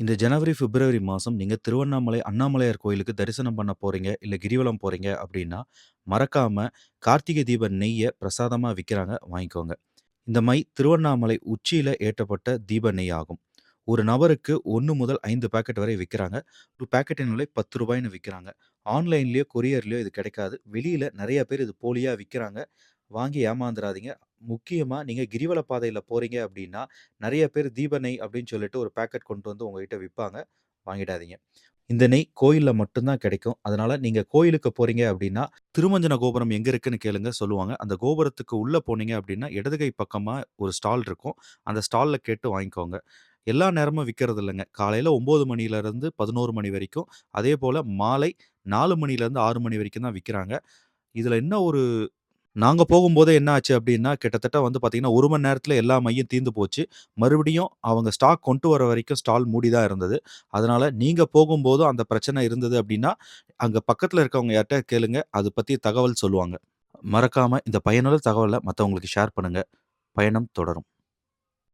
இந்த ஜனவரி, பிப்ரவரி மாசம் நீங்க திருவண்ணாமலை அண்ணாமலையார் கோயிலுக்கு தரிசனம் பண்ண போறீங்க, இல்ல கிரிவலம் போறீங்க அப்படின்னா மறக்காம கார்த்திகை தீப நெய்ய பிரசாதமா விக்கிறாங்க வாங்கிக்கோங்க. இந்த மை திருவண்ணாமலை உச்சியில ஏற்றப்பட்ட தீப நெய் ஆகும். ஒரு நபருக்கு 1 முதல் 5 பாக்கெட் வரை விக்கிறாங்க. ஒரு பாக்கெட்டின் விலை ரூ. 10ன்னு விக்கிறாங்க. ஆன்லைன்லயோ, கொரியர்லயோ இது கிடைக்காது. வெளியில நெறைய பேர் இது போலியா விக்கிறாங்க. வாங்கி ஏமாந்துறாதீங்க. முக்கியமாக நீங்கள் கிரிவல பாதையில் போகிறீங்க அப்படின்னா நிறைய பேர் தீப நெய் அப்படின்னு சொல்லிட்டு ஒரு பேக்கெட் கொண்டு வந்து உங்ககிட்ட விற்பாங்க வாங்கிடாதீங்க. இந்த நெய் கோயிலில் மட்டும்தான் கிடைக்கும். அதனால் நீங்கள் கோயிலுக்கு போகிறீங்க அப்படின்னா திருமஞ்சன கோபுரம் எங்கே இருக்குன்னு கேளுங்க சொல்லுவாங்க. அந்த கோபுரத்துக்கு உள்ளே போனீங்க அப்படின்னா இடதுகை பக்கமாக ஒரு ஸ்டால் இருக்கும். அந்த ஸ்டாலில் கேட்டு வாங்கிக்கோங்க. எல்லா நேரமும் விக்கிறது இல்லங்க. காலையில 9 மணிலருந்து 11 மணி வரைக்கும், அதே போல் மாலை நாலு மணிலேருந்து ஆறு மணி வரைக்கும் தான் விற்கிறாங்க இதில் என்ன ஒரு நாங்க போகும்போது என்ன ஆச்சு அப்படின்னா கிட்டத்தட்ட வந்து பார்த்தீங்கன்னா, ஒரு மணி நேரத்துல எல்லா மையும் தீர்ந்து போச்சு. மறுபடியும் அவங்க ஸ்டாக் கொண்டு வர வரைக்கும் ஸ்டால் மூடி தான் இருந்தது. அதனால நீங்க போகும்போதும் அந்த பிரச்சனை இருந்தது அப்படின்னா அங்க பக்கத்துல இருக்கவங்க யார்கிட்ட கேளுங்க. அது பத்தி தகவல் சொல்லுவாங்க. மறக்காம இந்த பயனுள்ள தகவலை மற்றவங்களுக்கு ஷேர் பண்ணுங்க. பயணம் தொடரும்.